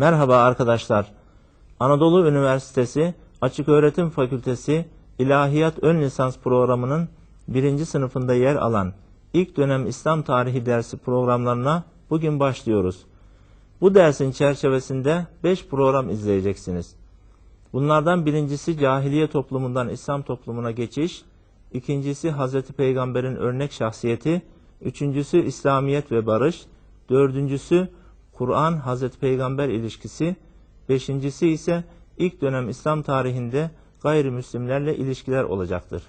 Merhaba arkadaşlar. Anadolu Üniversitesi Açık Öğretim Fakültesi İlahiyat Ön Lisans programının birinci sınıfında yer alan ilk dönem İslam tarihi dersi programlarına bugün başlıyoruz. Bu dersin çerçevesinde 5 program izleyeceksiniz. Bunlardan birincisi cahiliye toplumundan İslam toplumuna geçiş, ikincisi Hz. Peygamber'in örnek şahsiyeti, üçüncüsü İslamiyet ve barış, dördüncüsü Kur'an Hazreti Peygamber ilişkisi, beşincisi ise ilk dönem İslam tarihinde gayrimüslimlerle ilişkiler olacaktır.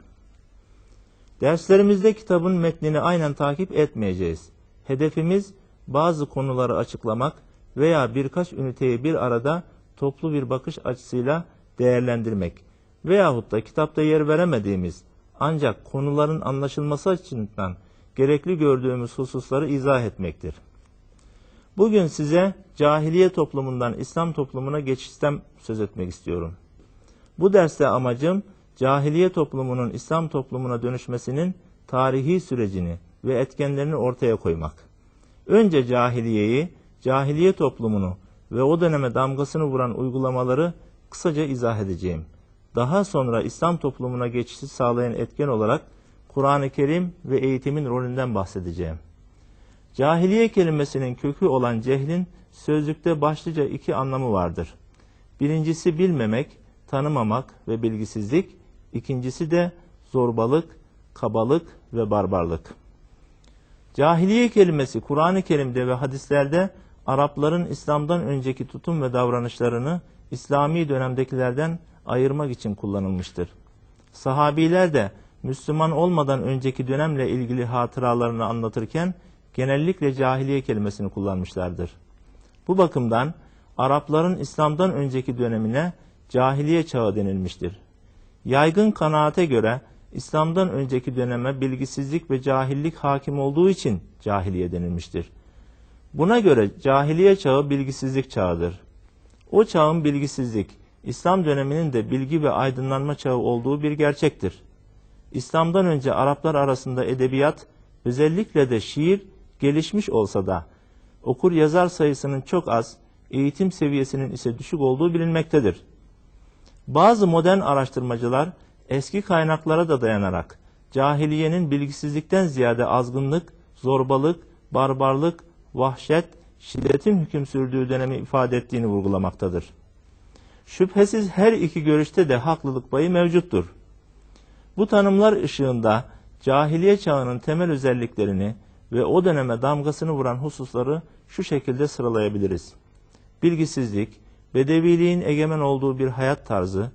Derslerimizde kitabın metnini aynen takip etmeyeceğiz. Hedefimiz bazı konuları açıklamak veya birkaç üniteyi bir arada toplu bir bakış açısıyla değerlendirmek veyahut da kitapta yer veremediğimiz ancak konuların anlaşılması açısından gerekli gördüğümüz hususları izah etmektir. Bugün size cahiliye toplumundan İslam toplumuna geçişten söz etmek istiyorum. Bu derste amacım cahiliye toplumunun İslam toplumuna dönüşmesinin tarihi sürecini ve etkenlerini ortaya koymak. Önce cahiliyeyi, cahiliye toplumunu ve o döneme damgasını vuran uygulamaları kısaca izah edeceğim. Daha sonra İslam toplumuna geçişi sağlayan etken olarak Kur'an-ı Kerim ve eğitimin rolünden bahsedeceğim. Cahiliye kelimesinin kökü olan cehlin sözlükte başlıca iki anlamı vardır. Birincisi bilmemek, tanımamak ve bilgisizlik, ikincisi de zorbalık, kabalık ve barbarlık. Cahiliye kelimesi Kur'an-ı Kerim'de ve hadislerde Arapların İslam'dan önceki tutum ve davranışlarını İslami dönemdekilerden ayırmak için kullanılmıştır. Sahabiler de Müslüman olmadan önceki dönemle ilgili hatıralarını anlatırken genellikle cahiliye kelimesini kullanmışlardır. Bu bakımdan Arapların İslam'dan önceki dönemine cahiliye çağı denilmiştir. Yaygın kanaate göre İslam'dan önceki döneme bilgisizlik ve cahillik hakim olduğu için cahiliye denilmiştir. Buna göre cahiliye çağı bilgisizlik çağıdır. O çağın bilgisizlik, İslam döneminin de bilgi ve aydınlanma çağı olduğu bir gerçektir. İslam'dan önce Araplar arasında edebiyat, özellikle de şiir gelişmiş olsa da okur yazar sayısının çok az, eğitim seviyesinin ise düşük olduğu bilinmektedir. Bazı modern araştırmacılar eski kaynaklara da dayanarak cahiliyenin bilgisizlikten ziyade azgınlık, zorbalık, barbarlık, vahşet, şiddetin hüküm sürdüğü dönemi ifade ettiğini vurgulamaktadır. Şüphesiz her iki görüşte de haklılık payı mevcuttur. Bu tanımlar ışığında cahiliye çağının temel özelliklerini ve o döneme damgasını vuran hususları şu şekilde sıralayabiliriz. Bilgisizlik, bedeviliğin egemen olduğu bir hayat tarzı,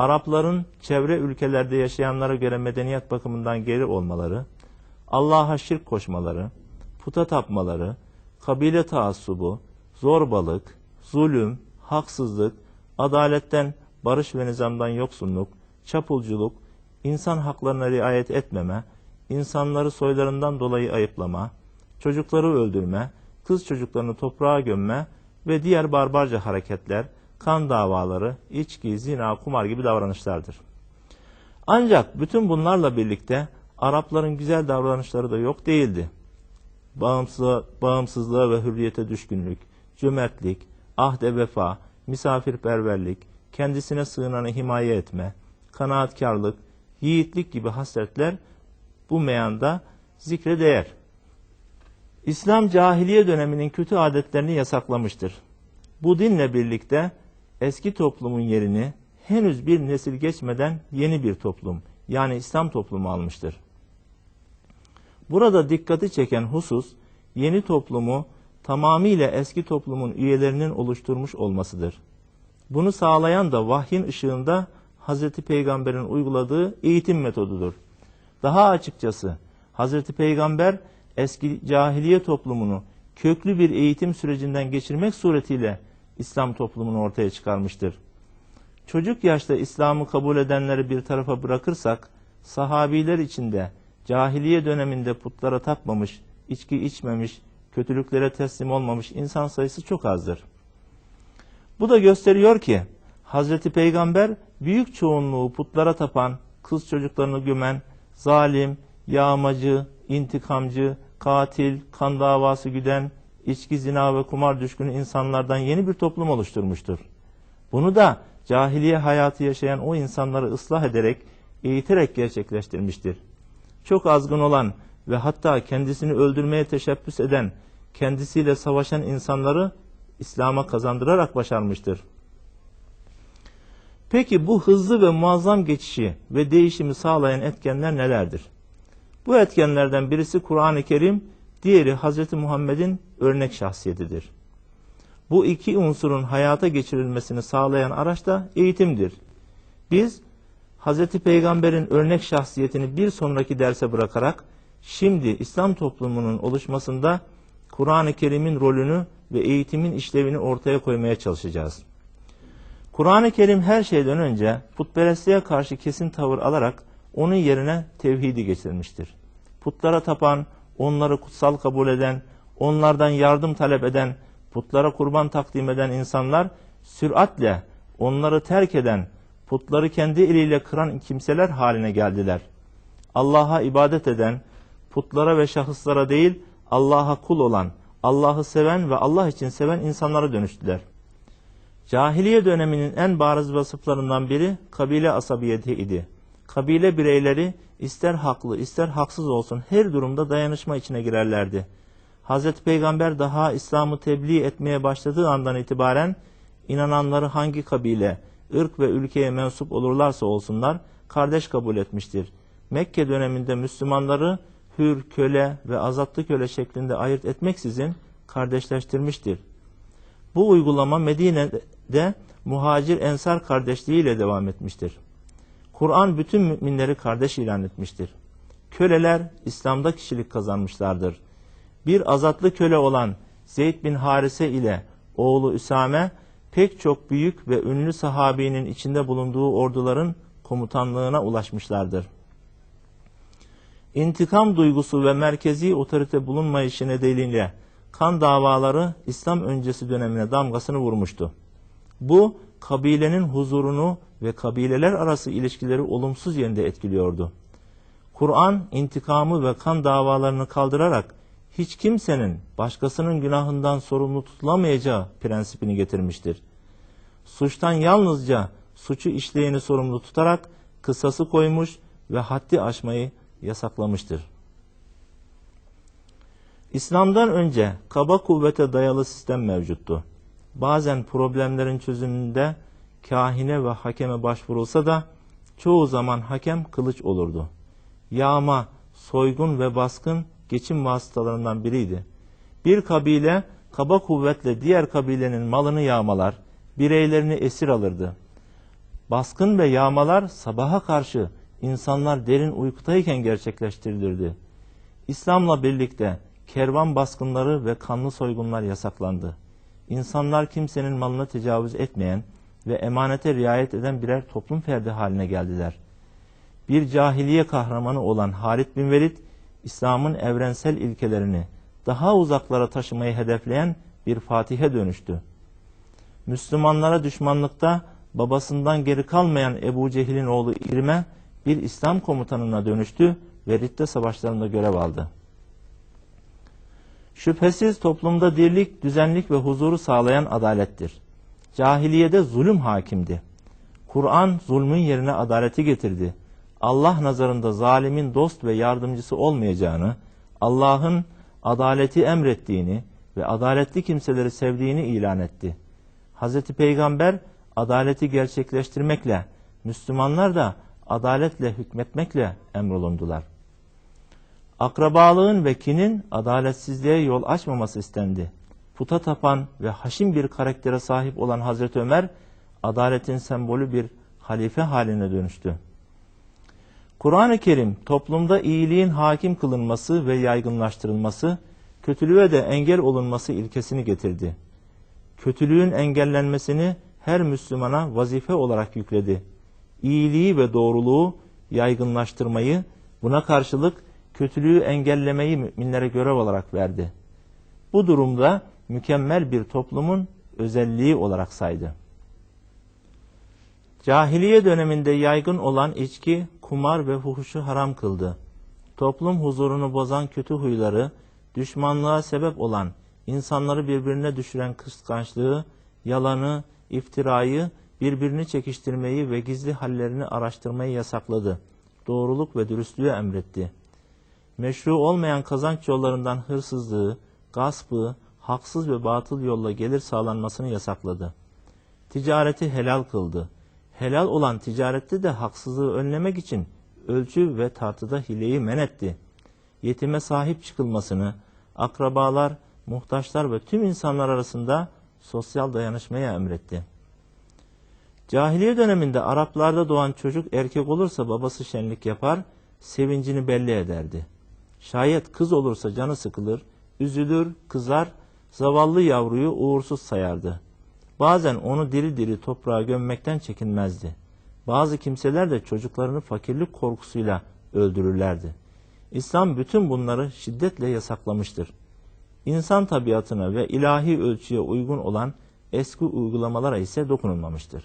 Arapların çevre ülkelerde yaşayanlara göre medeniyet bakımından geri olmaları, Allah'a şirk koşmaları, puta tapmaları, kabile taassubu, zorbalık, zulüm, haksızlık, adaletten, barış ve nizamdan yoksunluk, çapulculuk, insan haklarına riayet etmeme, insanları soylarından dolayı ayıplama, çocukları öldürme, kız çocuklarını toprağa gömme ve diğer barbarca hareketler, kan davaları, içki, zina, kumar gibi davranışlardır. Ancak bütün bunlarla birlikte Arapların güzel davranışları da yok değildi. Bağımsızlığa, bağımsızlığa ve hürriyete düşkünlük, cömertlik, ahde vefa, misafirperverlik, kendisine sığınanı himaye etme, kanaatkarlık, yiğitlik gibi hasletler bu meyanda zikre değer. İslam cahiliye döneminin kötü adetlerini yasaklamıştır. Bu dinle birlikte eski toplumun yerini henüz bir nesil geçmeden yeni bir toplum yani İslam toplumu almıştır. Burada dikkati çeken husus yeni toplumu tamamıyla eski toplumun üyelerinin oluşturmuş olmasıdır. Bunu sağlayan da vahyin ışığında Hz. Peygamber'in uyguladığı eğitim metodudur. Daha açıkçası Hz. Peygamber eski cahiliye toplumunu köklü bir eğitim sürecinden geçirmek suretiyle İslam toplumunu ortaya çıkarmıştır. Çocuk yaşta İslam'ı kabul edenleri bir tarafa bırakırsak, sahabiler içinde cahiliye döneminde putlara tapmamış, içki içmemiş, kötülüklere teslim olmamış insan sayısı çok azdır. Bu da gösteriyor ki Hazreti Peygamber büyük çoğunluğu putlara tapan, kız çocuklarını gömen, zalim, yağmacı, intikamcı, katil, kan davası güden, içki, zina ve kumar düşkünü insanlardan yeni bir toplum oluşturmuştur. Bunu da cahiliye hayatı yaşayan o insanları ıslah ederek, eğiterek gerçekleştirmiştir. Çok azgın olan ve hatta kendisini öldürmeye teşebbüs eden, kendisiyle savaşan insanları İslam'a kazandırarak başarmıştır. Peki bu hızlı ve muazzam geçişi ve değişimi sağlayan etkenler nelerdir? Bu etkenlerden birisi Kur'an-ı Kerim, diğeri Hz. Muhammed'in örnek şahsiyetidir. Bu iki unsurun hayata geçirilmesini sağlayan araç da eğitimdir. Biz Hz. Peygamber'in örnek şahsiyetini bir sonraki derse bırakarak şimdi İslam toplumunun oluşmasında Kur'an-ı Kerim'in rolünü ve eğitimin işlevini ortaya koymaya çalışacağız. Kur'an-ı Kerim her şeyden önce putperestliğe karşı kesin tavır alarak onun yerine tevhidi getirmiştir. Putlara tapan, onları kutsal kabul eden, onlardan yardım talep eden, putlara kurban takdim eden insanlar süratle onları terk eden, putları kendi eliyle kıran kimseler haline geldiler. Allah'a ibadet eden, putlara ve şahıslara değil Allah'a kul olan, Allah'ı seven ve Allah için seven insanlara dönüştüler. Cahiliye döneminin en bariz vasıflarından biri kabile asabiyeti idi. Kabile bireyleri ister haklı ister haksız olsun her durumda dayanışma içine girerlerdi. Hz. Peygamber daha İslam'ı tebliğ etmeye başladığı andan itibaren inananları hangi kabile, ırk ve ülkeye mensup olurlarsa olsunlar kardeş kabul etmiştir. Mekke döneminde Müslümanları hür, köle ve azatlı köle şeklinde ayırt etmeksizin kardeşleştirmiştir. Bu uygulama Medine'de muhacir ensar kardeşliğiyle devam etmiştir. Kur'an bütün müminleri kardeş ilan etmiştir. Köleler İslam'da kişilik kazanmışlardır. Bir azatlı köle olan Zeyd bin Harise ile oğlu Üsame pek çok büyük ve ünlü sahabinin içinde bulunduğu orduların komutanlığına ulaşmışlardır. İntikam duygusu ve merkezi otorite bulunmayışı nedeniyle kan davaları İslam öncesi dönemine damgasını vurmuştu. Bu kabilenin huzurunu ve kabileler arası ilişkileri olumsuz yönde etkiliyordu. Kur'an intikamı ve kan davalarını kaldırarak hiç kimsenin başkasının günahından sorumlu tutulamayacağı prensibini getirmiştir. Suçtan yalnızca suçu işleyeni sorumlu tutarak kısası koymuş ve haddi aşmayı yasaklamıştır. İslam'dan önce kaba kuvvete dayalı sistem mevcuttu. Bazen problemlerin çözümünde kahine ve hakeme başvurulsa da çoğu zaman hakem kılıç olurdu. Yağma, soygun ve baskın geçim vasıtalarından biriydi. Bir kabile kaba kuvvetle diğer kabilenin malını yağmalar, bireylerini esir alırdı. Baskın ve yağmalar sabaha karşı insanlar derin uykudayken gerçekleştirilirdi. İslam'la birlikte kervan baskınları ve kanlı soygunlar yasaklandı. İnsanlar kimsenin malına tecavüz etmeyen ve emanete riayet eden birer toplum ferdi haline geldiler. Bir cahiliye kahramanı olan Halid bin Velid, İslam'ın evrensel ilkelerini daha uzaklara taşımayı hedefleyen bir fatihe dönüştü. Müslümanlara düşmanlıkta babasından geri kalmayan Ebu Cehil'in oğlu İrme bir İslam komutanına dönüştü ve Ridde savaşlarında görev aldı. Şüphesiz toplumda dirlik, düzenlik ve huzuru sağlayan adalettir. Cahiliyede zulüm hakimdi. Kur'an zulmün yerine adaleti getirdi. Allah nazarında zalimin dost ve yardımcısı olmayacağını, Allah'ın adaleti emrettiğini ve adaletli kimseleri sevdiğini ilan etti. Hz. Peygamber adaleti gerçekleştirmekle, Müslümanlar da adaletle hükmetmekle emrolundular. Akrabalığın ve kinin adaletsizliğe yol açmaması istendi. Puta tapan ve haşim bir karaktere sahip olan Hazreti Ömer, adaletin sembolü bir halife haline dönüştü. Kur'an-ı Kerim toplumda iyiliğin hakim kılınması ve yaygınlaştırılması, kötülüğe de engel olunması ilkesini getirdi. Kötülüğün engellenmesini her Müslümana vazife olarak yükledi. İyiliği ve doğruluğu yaygınlaştırmayı, buna karşılık kötülüğü engellemeyi müminlere görev olarak verdi. Bu durumda mükemmel bir toplumun özelliği olarak saydı. Cahiliye döneminde yaygın olan içki, kumar ve fuhuşu haram kıldı. Toplum huzurunu bozan kötü huyları, düşmanlığa sebep olan insanları birbirine düşüren kıskançlığı, yalanı, iftirayı, birbirini çekiştirmeyi ve gizli hallerini araştırmayı yasakladı. Doğruluk ve dürüstlüğü emretti. Meşru olmayan kazanç yollarından hırsızlığı, gaspı, haksız ve batıl yolla gelir sağlanmasını yasakladı. Ticareti helal kıldı. Helal olan ticarette de haksızlığı önlemek için ölçü ve tartıda hileyi men etti. Yetime sahip çıkılmasını, akrabalar, muhtaçlar ve tüm insanlar arasında sosyal dayanışmaya emretti. Cahiliye döneminde Araplarda doğan çocuk erkek olursa babası şenlik yapar, sevincini belli ederdi. Şayet kız olursa canı sıkılır, üzülür, kızar, zavallı yavruyu uğursuz sayardı. Bazen onu diri diri toprağa gömmekten çekinmezdi. Bazı kimseler de çocuklarını fakirlik korkusuyla öldürürlerdi. İslam bütün bunları şiddetle yasaklamıştır. İnsan tabiatına ve ilahi ölçüye uygun olan eski uygulamalara ise dokunulmamıştır.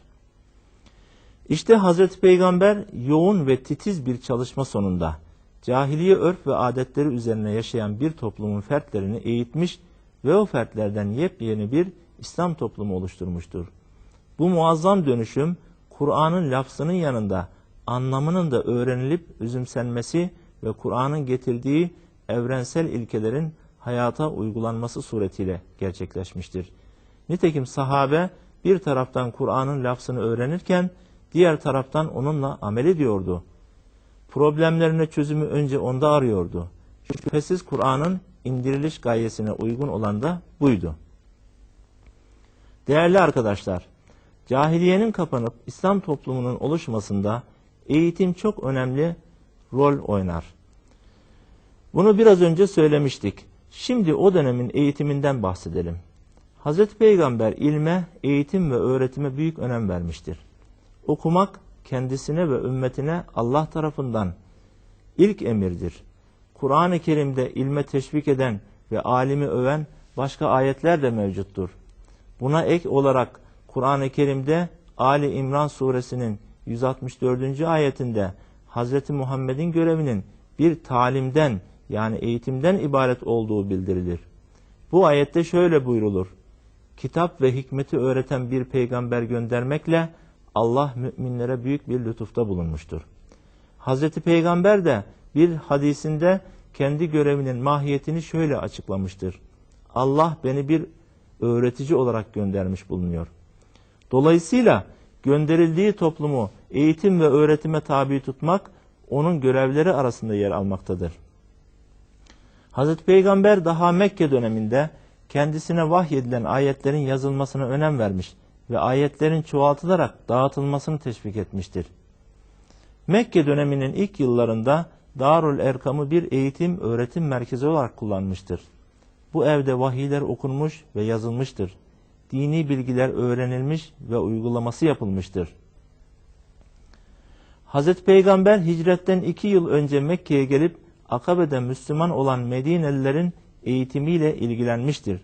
İşte Hazreti Peygamber yoğun ve titiz bir çalışma sonunda cahiliye örf ve adetleri üzerine yaşayan bir toplumun fertlerini eğitmiş ve o fertlerden yepyeni bir İslam toplumu oluşturmuştur. Bu muazzam dönüşüm Kur'an'ın lafzının yanında anlamının da öğrenilip üzümsenmesi ve Kur'an'ın getirdiği evrensel ilkelerin hayata uygulanması suretiyle gerçekleşmiştir. Nitekim sahabe bir taraftan Kur'an'ın lafzını öğrenirken diğer taraftan onunla amel ediyordu. Problemlerine çözümü önce onda arıyordu. Şüphesiz Kur'an'ın indiriliş gayesine uygun olan da buydu. Değerli arkadaşlar, cahiliyenin kapanıp İslam toplumunun oluşmasında eğitim çok önemli rol oynar. Bunu biraz önce söylemiştik. Şimdi o dönemin eğitiminden bahsedelim. Hazreti Peygamber ilme, eğitim ve öğretime büyük önem vermiştir. Okumak kendisine ve ümmetine Allah tarafından ilk emirdir. Kur'an-ı Kerim'de ilme teşvik eden ve alimi öven başka ayetler de mevcuttur. Buna ek olarak Kur'an-ı Kerim'de Ali İmran suresinin 164. ayetinde Hz. Muhammed'in görevinin bir talimden yani eğitimden ibaret olduğu bildirilir. Bu ayette şöyle buyrulur. Kitap ve hikmeti öğreten bir peygamber göndermekle Allah müminlere büyük bir lütufta bulunmuştur. Hazreti Peygamber de bir hadisinde kendi görevinin mahiyetini şöyle açıklamıştır. Allah beni bir öğretici olarak göndermiş bulunuyor. Dolayısıyla gönderildiği toplumu eğitim ve öğretime tabi tutmak onun görevleri arasında yer almaktadır. Hazreti Peygamber daha Mekke döneminde kendisine vahyedilen ayetlerin yazılmasına önem vermiş ve ayetlerin çoğaltılarak dağıtılmasını teşvik etmiştir. Mekke döneminin ilk yıllarında Darul Erkam'ı bir eğitim öğretim merkezi olarak kullanmıştır. Bu evde vahiyler okunmuş ve yazılmıştır. Dini bilgiler öğrenilmiş ve uygulaması yapılmıştır. Hazreti Peygamber hicretten iki yıl önce Mekke'ye gelip Akabe'de Müslüman olan Medinelilerin eğitimiyle ilgilenmiştir.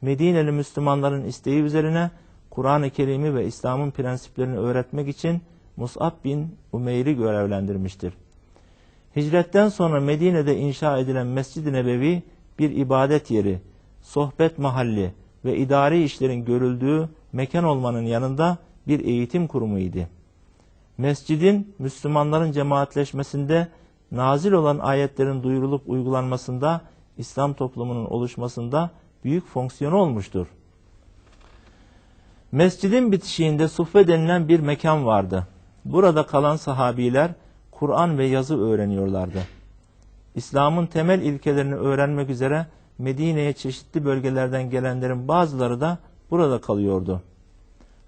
Medineli Müslümanların isteği üzerine Kur'an-ı Kerim'i ve İslam'ın prensiplerini öğretmek için Mus'ab bin Umeyr'i görevlendirmiştir. Hicretten sonra Medine'de inşa edilen Mescid-i Nebevi bir ibadet yeri, sohbet mahalli ve idari işlerin görüldüğü mekan olmanın yanında bir eğitim kurumuydu. Mescidin Müslümanların cemaatleşmesinde nazil olan ayetlerin duyurulup uygulanmasında İslam toplumunun oluşmasında büyük fonksiyonu olmuştur. Mescidin bitişiğinde suffe denilen bir mekan vardı. Burada kalan sahabiler Kur'an ve yazı öğreniyorlardı. İslam'ın temel ilkelerini öğrenmek üzere Medine'ye çeşitli bölgelerden gelenlerin bazıları da burada kalıyordu.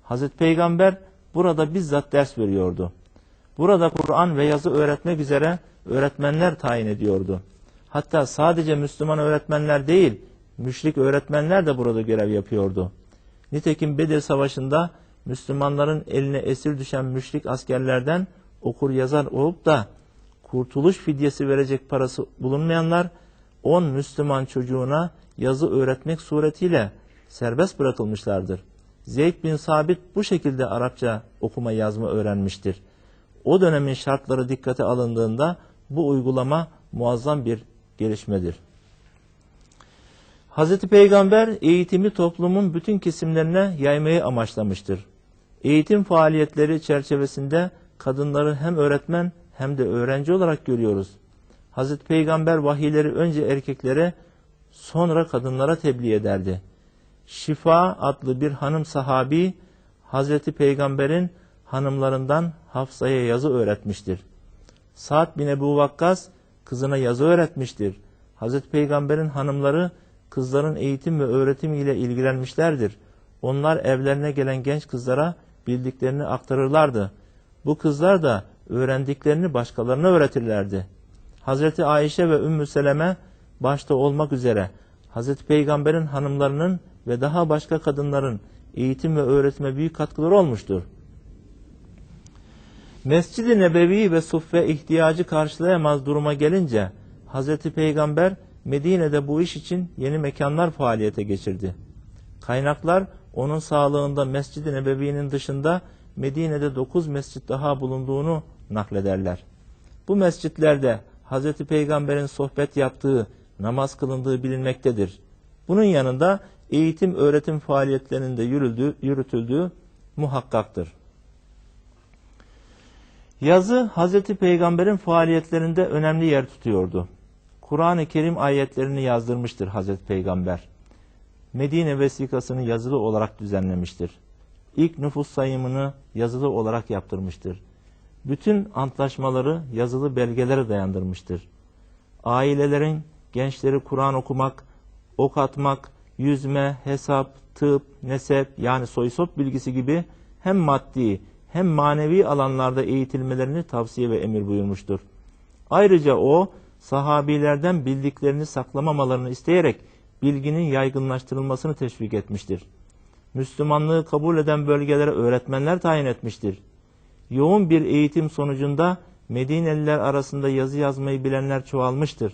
Hazreti Peygamber burada bizzat ders veriyordu. Burada Kur'an ve yazı öğretmek üzere öğretmenler tayin ediyordu. Hatta sadece Müslüman öğretmenler değil, müşrik öğretmenler de burada görev yapıyordu. Nitekim Bedir Savaşı'nda Müslümanların eline esir düşen müşrik askerlerden okur yazar olup da kurtuluş fidyesi verecek parası bulunmayanlar 10 Müslüman çocuğuna yazı öğretmek suretiyle serbest bırakılmışlardır. Zeyd bin Sabit bu şekilde Arapça okuma yazma öğrenmiştir. O dönemin şartları dikkate alındığında bu uygulama muazzam bir gelişmedir. Hazreti Peygamber eğitimi toplumun bütün kesimlerine yaymayı amaçlamıştır. Eğitim faaliyetleri çerçevesinde kadınları hem öğretmen hem de öğrenci olarak görüyoruz. Hazreti Peygamber vahiyleri önce erkeklere sonra kadınlara tebliğ ederdi. Şifa adlı bir hanım sahabi Hazreti Peygamber'in hanımlarından Hafsa'ya yazı öğretmiştir. Sa'd bin Ebu Vakkas kızına yazı öğretmiştir. Hazreti Peygamber'in hanımları kızların eğitim ve öğretim ile ilgilenmişlerdir. Onlar evlerine gelen genç kızlara bildiklerini aktarırlardı. Bu kızlar da öğrendiklerini başkalarına öğretirlerdi. Hazreti Ayşe ve Ümmü Seleme başta olmak üzere Hazreti Peygamber'in hanımlarının ve daha başka kadınların eğitim ve öğretime büyük katkıları olmuştur. Mescid-i Nebevi ve Suffe ihtiyacı karşılayamaz duruma gelince Hazreti Peygamber Medine'de bu iş için yeni mekanlar faaliyete geçirdi. Kaynaklar onun sağlığında Mescid-i Nebevi'nin dışında Medine'de 9 mescit daha bulunduğunu naklederler. Bu mescitlerde Hazreti Peygamber'in sohbet yaptığı, namaz kılındığı bilinmektedir. Bunun yanında eğitim öğretim faaliyetlerinde yürüldüğü, yürütüldüğü muhakkaktır. Yazı Hazreti Peygamber'in faaliyetlerinde önemli yer tutuyordu. Kur'an-ı Kerim ayetlerini yazdırmıştır Hazreti Peygamber. Medine vesikasını yazılı olarak düzenlemiştir. İlk nüfus sayımını yazılı olarak yaptırmıştır. Bütün antlaşmaları yazılı belgelere dayandırmıştır. Ailelerin gençleri Kur'an okumak, ok atmak, yüzme, hesap, tıp, nesep yani soysop bilgisi gibi hem maddi hem manevi alanlarda eğitilmelerini tavsiye ve emir buyurmuştur. Ayrıca o sahabilerden bildiklerini saklamamalarını isteyerek bilginin yaygınlaştırılmasını teşvik etmiştir. Müslümanlığı kabul eden bölgelere öğretmenler tayin etmiştir. Yoğun bir eğitim sonucunda Medineliler arasında yazı yazmayı bilenler çoğalmıştır.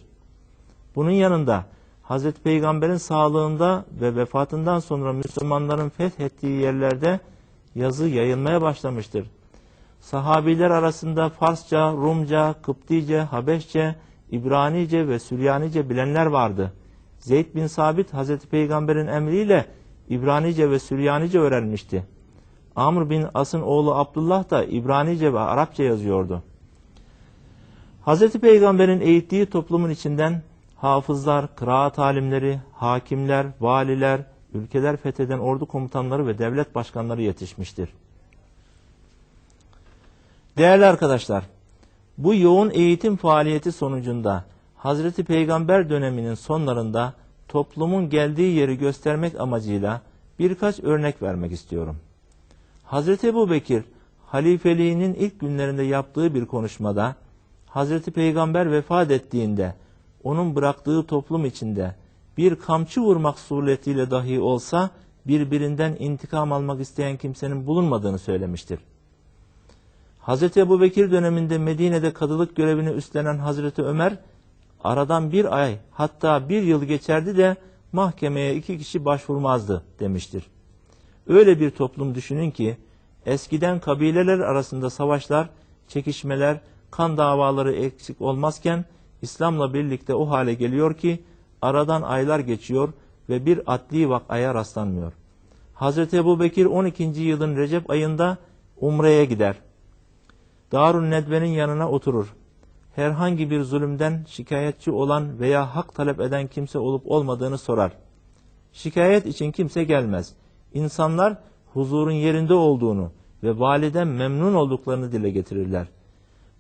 Bunun yanında Hz. Peygamber'in sağlığında ve vefatından sonra Müslümanların fethettiği yerlerde yazı yayılmaya başlamıştır. Sahabiler arasında Farsça, Rumca, Kıptice, Habeşçe, İbranice ve Süryanice bilenler vardı. Zeyd bin Sabit Hazreti Peygamber'in emriyle İbranice ve Süryanice öğrenmişti. Amr bin As'ın oğlu Abdullah da İbranice ve Arapça yazıyordu. Hazreti Peygamber'in eğittiği toplumun içinden hafızlar, kıraat alimleri, hakimler, valiler, ülkeler fetheden ordu komutanları ve devlet başkanları yetişmiştir. Değerli arkadaşlar, bu yoğun eğitim faaliyeti sonucunda Hazreti Peygamber döneminin sonlarında toplumun geldiği yeri göstermek amacıyla birkaç örnek vermek istiyorum. Hazreti Ebu Bekir halifeliğinin ilk günlerinde yaptığı bir konuşmada Hazreti Peygamber vefat ettiğinde onun bıraktığı toplum içinde bir kamçı vurmak suretiyle dahi olsa birbirinden intikam almak isteyen kimsenin bulunmadığını söylemiştir. Hazreti Ebu Bekir döneminde Medine'de kadılık görevini üstlenen Hazreti Ömer aradan bir ay hatta bir yıl geçerdi de mahkemeye iki kişi başvurmazdı demiştir. Öyle bir toplum düşünün ki eskiden kabileler arasında savaşlar, çekişmeler, kan davaları eksik olmazken İslam'la birlikte o hale geliyor ki aradan aylar geçiyor ve bir adli vakaya rastlanmıyor. Hazreti Ebu Bekir 12. yılın Recep ayında Umre'ye gider. Darun Nedve'nin yanına oturur. Herhangi bir zulümden şikayetçi olan veya hak talep eden kimse olup olmadığını sorar. Şikayet için kimse gelmez. İnsanlar huzurun yerinde olduğunu ve validen memnun olduklarını dile getirirler.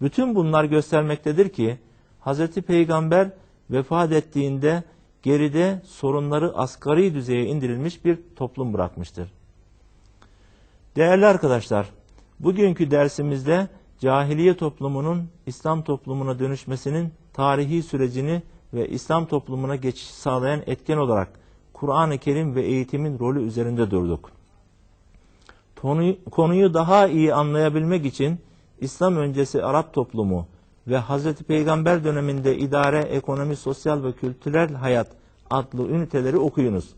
Bütün bunlar göstermektedir ki Hz. Peygamber vefat ettiğinde geride sorunları asgari düzeye indirilmiş bir toplum bırakmıştır. Değerli arkadaşlar, bugünkü dersimizde cahiliye toplumunun İslam toplumuna dönüşmesinin tarihi sürecini ve İslam toplumuna geçiş sağlayan etken olarak Kur'an-ı Kerim ve eğitimin rolü üzerinde durduk. Konuyu daha iyi anlayabilmek için İslam öncesi Arap toplumu ve Hz. Peygamber döneminde idare, ekonomi, sosyal ve kültürel hayat adlı üniteleri okuyunuz.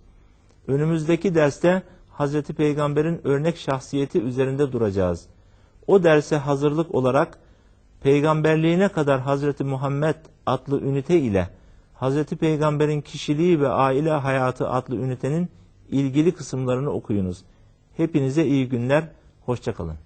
Önümüzdeki derste Hz. Peygamber'in örnek şahsiyeti üzerinde duracağız. O derse hazırlık olarak peygamberliğine kadar Hazreti Muhammed adlı ünite ile Hz. Peygamber'in kişiliği ve aile hayatı adlı ünitenin ilgili kısımlarını okuyunuz. Hepinize iyi günler, hoşçakalın.